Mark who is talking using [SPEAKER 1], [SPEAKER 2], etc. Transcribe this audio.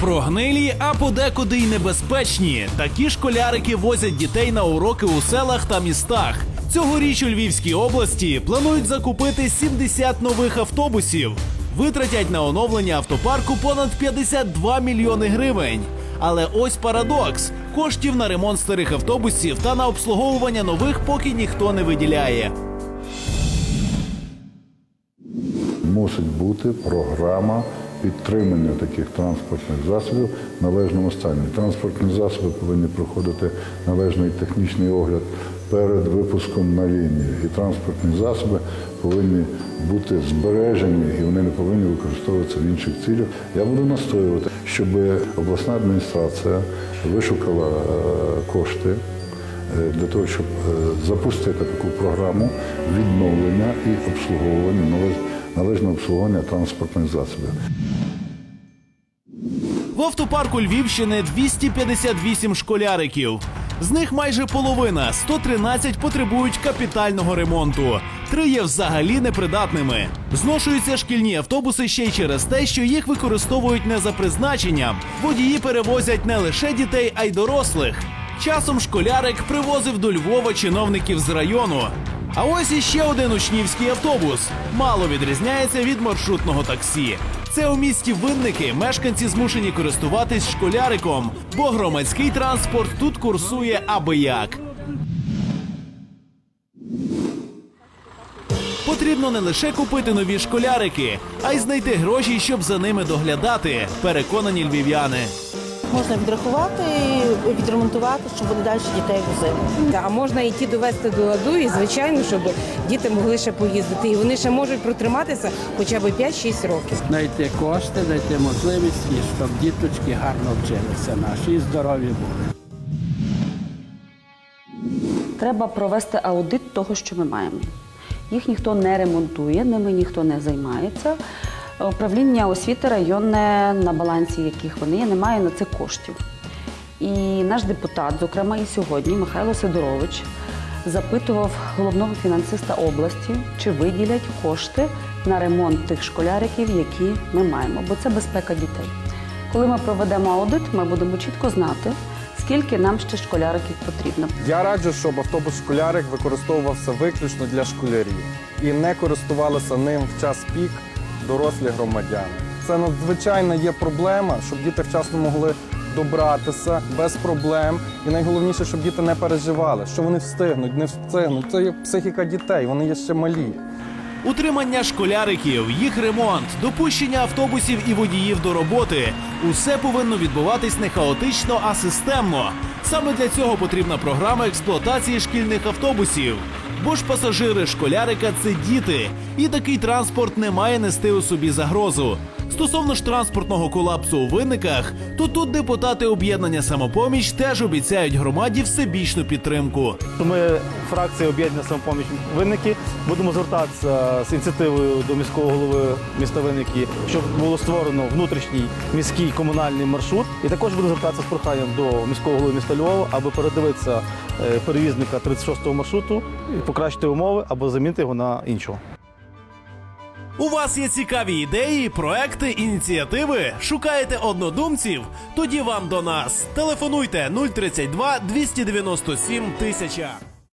[SPEAKER 1] Прогнилі, а подекуди й небезпечні. Такі школярики возять дітей на уроки у селах та містах. Цьогоріч у Львівській області планують закупити 70 нових автобусів. Витратять на оновлення автопарку понад 52 мільйони гривень. Але ось парадокс: коштів на ремонт старих автобусів та на обслуговування нових поки ніхто не виділяє.
[SPEAKER 2] Мусить бути програма підтримання таких транспортних засобів в належному стані. Транспортні засоби повинні проходити належний технічний огляд перед випуском на лінію. І транспортні засоби повинні бути збережені і вони не повинні використовуватися в інших цілях. Я буду настоювати, щоб обласна адміністрація вишукала е, кошти е, для того, щоб е, запустити таку програму відновлення і обслуговування належ- належного обслуговування транспортних засобів.
[SPEAKER 1] В автопарку Львівщини 258 школяриків. З них майже половина 113 потребують капітального ремонту. Три є взагалі непридатними. Зношуються шкільні автобуси ще й через те, що їх використовують не за призначенням. Водії перевозять не лише дітей, а й дорослих. Часом школярик привозив до Львова чиновників з району. А ось іще один учнівський автобус. Мало відрізняється від маршрутного таксі. Це у місті Винники мешканці змушені користуватись школяриком, бо громадський транспорт тут курсує аби як. Потрібно не лише купити нові школярики, а й знайти гроші, щоб за ними доглядати. Переконані львів'яни.
[SPEAKER 3] Можна відрахувати, відремонтувати, щоб вони далі дітей возили.
[SPEAKER 4] А можна і ті довести до ладу, і звичайно, щоб діти могли ще поїздити. І вони ще можуть протриматися хоча б 5-6 років.
[SPEAKER 5] знайти кошти, знайти можливість, і щоб діточки гарно вчилися наші і здорові були.
[SPEAKER 6] Треба провести аудит того, що ми маємо. Їх ніхто не ремонтує, ними ніхто не займається. Управління освіти районне, на балансі яких вони є, немає на це коштів. І наш депутат, зокрема і сьогодні, Михайло Сидорович, запитував головного фінансиста області, чи виділять кошти на ремонт тих школяриків, які ми маємо, бо це безпека дітей. Коли ми проведемо аудит, ми будемо чітко знати, скільки нам ще школяриків потрібно.
[SPEAKER 7] Я раджу, щоб автобус школярик використовувався виключно для школярів і не користувалися ним в час пік дорослі громадяни. Це надзвичайно є проблема, щоб діти вчасно могли добратися без проблем. І найголовніше, щоб діти не переживали, що вони встигнуть, не встигнуть. Це є психіка дітей, вони є ще малі.
[SPEAKER 1] Утримання школяриків, їх ремонт, допущення автобусів і водіїв до роботи усе повинно відбуватись не хаотично, а системно. Саме для цього потрібна програма експлуатації шкільних автобусів. Бо ж пасажири школярика це діти, і такий транспорт не має нести у собі загрозу. Стосовно ж транспортного колапсу у винниках, то тут депутати об'єднання самопоміч теж обіцяють громаді всебічну підтримку.
[SPEAKER 8] Ми, фракція об'єднання самопоміч винники, будемо звертатися з ініціативою до міського голови міста Винники, щоб було створено внутрішній міський комунальний маршрут. І також будемо звертатися з проханням до міського голови міста Львова, аби передивитися е, перевізника 36-го маршруту, покращити умови або замінити його на іншого.
[SPEAKER 1] У вас є цікаві ідеї, проекти, ініціативи? Шукаєте однодумців? Тоді вам до нас. Телефонуйте 032 297 1000.